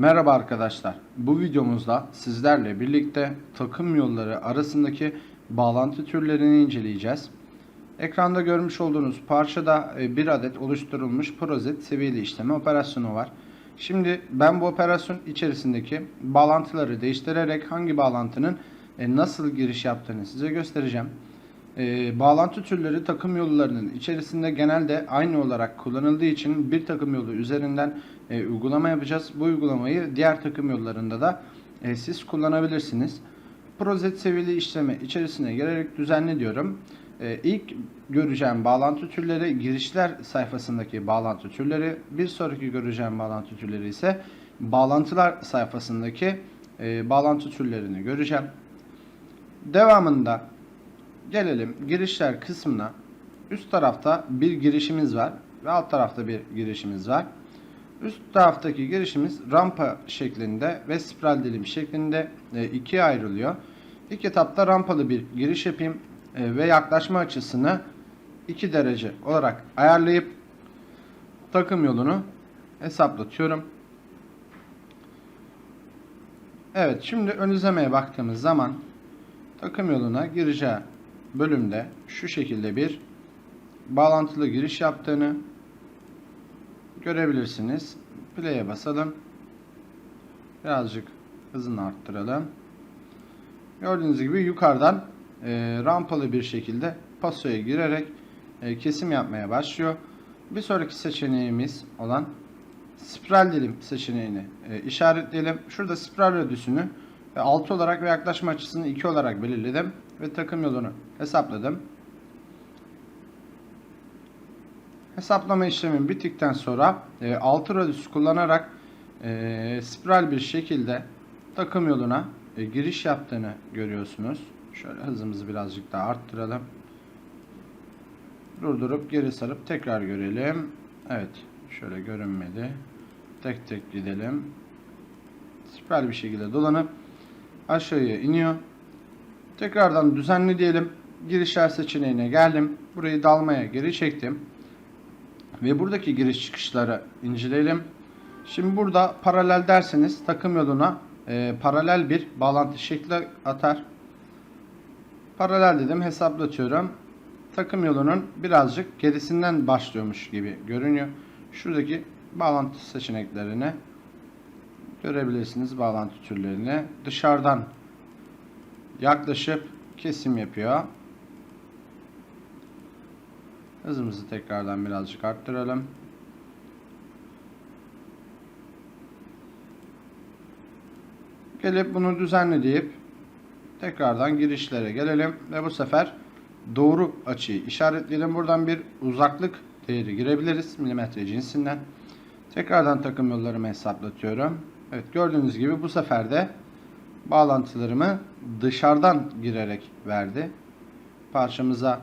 Merhaba arkadaşlar. Bu videomuzda sizlerle birlikte takım yolları arasındaki bağlantı türlerini inceleyeceğiz. Ekranda görmüş olduğunuz parçada e, bir adet oluşturulmuş prozet seviyeli işleme operasyonu var. Şimdi ben bu operasyon içerisindeki bağlantıları değiştirerek hangi bağlantının e, nasıl giriş yaptığını size göstereceğim. E, bağlantı türleri takım yollarının içerisinde genelde aynı olarak kullanıldığı için bir takım yolu üzerinden e, uygulama yapacağız. Bu uygulamayı diğer takım yollarında da e, siz kullanabilirsiniz. Prozet seviyeli işleme içerisine girerek düzenli diyorum. E, ilk göreceğim bağlantı türleri girişler sayfasındaki bağlantı türleri. Bir sonraki göreceğim bağlantı türleri ise bağlantılar sayfasındaki e, bağlantı türlerini göreceğim. Devamında Gelelim girişler kısmına. Üst tarafta bir girişimiz var ve alt tarafta bir girişimiz var. Üst taraftaki girişimiz rampa şeklinde ve spiral dilim şeklinde e, ikiye ayrılıyor. İlk etapta rampalı bir giriş yapayım e, ve yaklaşma açısını 2 derece olarak ayarlayıp takım yolunu hesaplatıyorum. Evet şimdi ön izlemeye baktığımız zaman takım yoluna gireceği bölümde şu şekilde bir bağlantılı giriş yaptığını görebilirsiniz. Play'e basalım. Birazcık hızını arttıralım. Gördüğünüz gibi yukarıdan e, rampalı bir şekilde pasoya girerek e, kesim yapmaya başlıyor. Bir sonraki seçeneğimiz olan spiral dilim seçeneğini e, işaretleyelim. Şurada spiral radüsünü 6 olarak ve yaklaşma açısını 2 olarak belirledim ve takım yolunu hesapladım. Hesaplama işlemim bittikten sonra e, 6 radüs kullanarak e, spiral bir şekilde takım yoluna e, giriş yaptığını görüyorsunuz. Şöyle hızımızı birazcık daha arttıralım. Durdurup geri sarıp tekrar görelim. Evet. Şöyle görünmedi. Tek tek gidelim. Spiral bir şekilde dolanıp aşağıya iniyor. Tekrardan düzenli diyelim. Girişler seçeneğine geldim. Burayı dalmaya geri çektim. Ve buradaki giriş çıkışları inceleyelim. Şimdi burada paralel derseniz takım yoluna e, paralel bir bağlantı şekli atar. Paralel dedim hesaplatıyorum. Takım yolunun birazcık gerisinden başlıyormuş gibi görünüyor. Şuradaki bağlantı seçeneklerini görebilirsiniz bağlantı türlerini. Dışarıdan yaklaşıp kesim yapıyor. Hızımızı tekrardan birazcık arttıralım. Gelip bunu düzenle deyip tekrardan girişlere gelelim ve bu sefer doğru açıyı işaretleyelim. Buradan bir uzaklık değeri girebiliriz milimetre cinsinden. Tekrardan takım yollarımı hesaplatıyorum. Evet gördüğünüz gibi bu sefer de bağlantılarımı dışarıdan girerek verdi. Parçamıza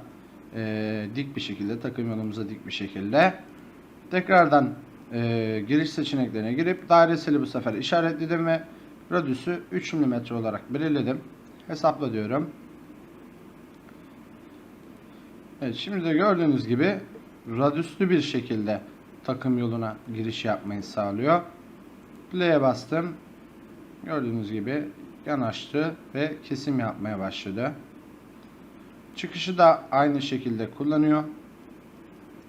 e, dik bir şekilde, takım yolumuza dik bir şekilde. Tekrardan e, giriş seçeneklerine girip daireseli bu sefer işaretledim ve radüsü 3 mm olarak belirledim. Hesapla diyorum. Evet şimdi de gördüğünüz gibi radüslü bir şekilde takım yoluna giriş yapmayı sağlıyor. Play'e bastım. Gördüğünüz gibi yanaştı ve kesim yapmaya başladı. Çıkışı da aynı şekilde kullanıyor.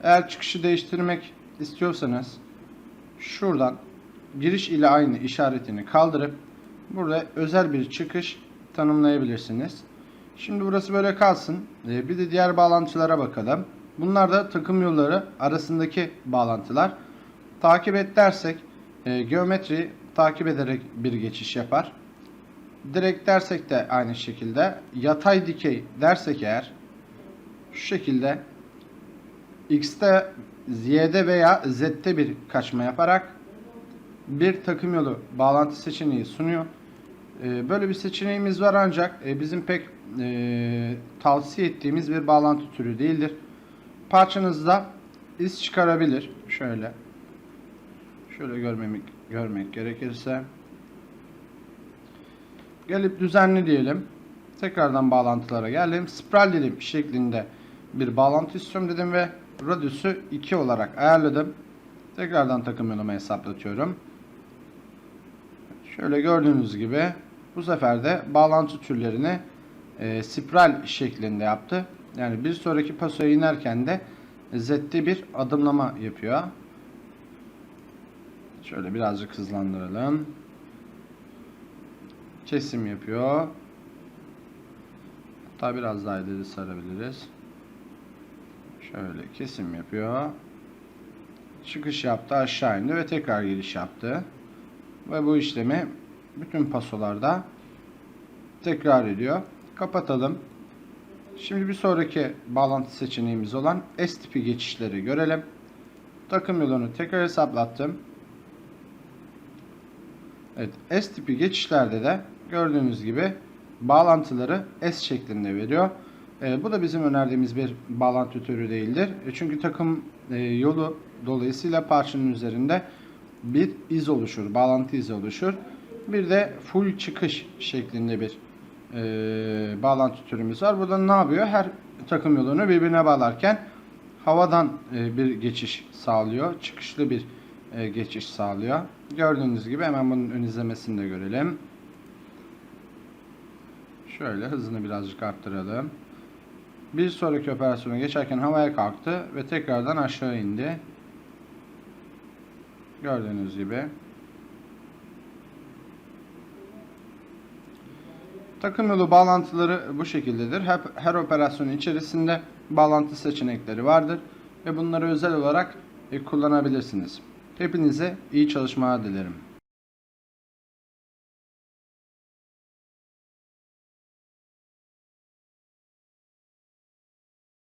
Eğer çıkışı değiştirmek istiyorsanız şuradan giriş ile aynı işaretini kaldırıp burada özel bir çıkış tanımlayabilirsiniz. Şimdi burası böyle kalsın. Ee, bir de diğer bağlantılara bakalım. Bunlar da takım yolları arasındaki bağlantılar. Takip et dersek e, geometri takip ederek bir geçiş yapar. Direkt dersek de aynı şekilde. Yatay dikey dersek eğer şu şekilde x'te y'de veya z'te bir kaçma yaparak bir takım yolu bağlantı seçeneği sunuyor. Ee, böyle bir seçeneğimiz var ancak e, bizim pek e, tavsiye ettiğimiz bir bağlantı türü değildir. Parçanızda iz çıkarabilir. Şöyle. Şöyle görmemek, görmek gerekirse. Gelip düzenli diyelim. Tekrardan bağlantılara geldim. Spiral dilim şeklinde bir bağlantı istiyorum dedim ve radüsü 2 olarak ayarladım. Tekrardan takım yolumu hesaplatıyorum. Şöyle gördüğünüz gibi bu sefer de bağlantı türlerini e, spiral şeklinde yaptı. Yani bir sonraki pasoya inerken de zetli bir adımlama yapıyor. Şöyle birazcık hızlandıralım. Kesim yapıyor. Hatta biraz daha ileri sarabiliriz. Şöyle kesim yapıyor. Çıkış yaptı aşağı indi ve tekrar giriş yaptı. Ve bu işlemi bütün pasolarda tekrar ediyor. Kapatalım. Şimdi bir sonraki bağlantı seçeneğimiz olan S tipi geçişleri görelim. Takım yolunu tekrar hesaplattım. Evet, S tipi geçişlerde de gördüğünüz gibi bağlantıları S şeklinde veriyor. E, bu da bizim önerdiğimiz bir bağlantı türü değildir. E, çünkü takım e, yolu dolayısıyla parçanın üzerinde bir iz oluşur, bağlantı izi oluşur. Bir de full çıkış şeklinde bir e, bağlantı türümüz var. Burada ne yapıyor? Her takım yolunu birbirine bağlarken havadan e, bir geçiş sağlıyor. Çıkışlı bir e, geçiş sağlıyor. Gördüğünüz gibi hemen bunun ön izlemesini de görelim. Şöyle hızını birazcık arttıralım. Bir sonraki operasyona geçerken havaya kalktı ve tekrardan aşağı indi. Gördüğünüz gibi. Takım yolu bağlantıları bu şekildedir. Hep her operasyonun içerisinde bağlantı seçenekleri vardır ve bunları özel olarak e, kullanabilirsiniz. Hepinize iyi çalışmalar dilerim.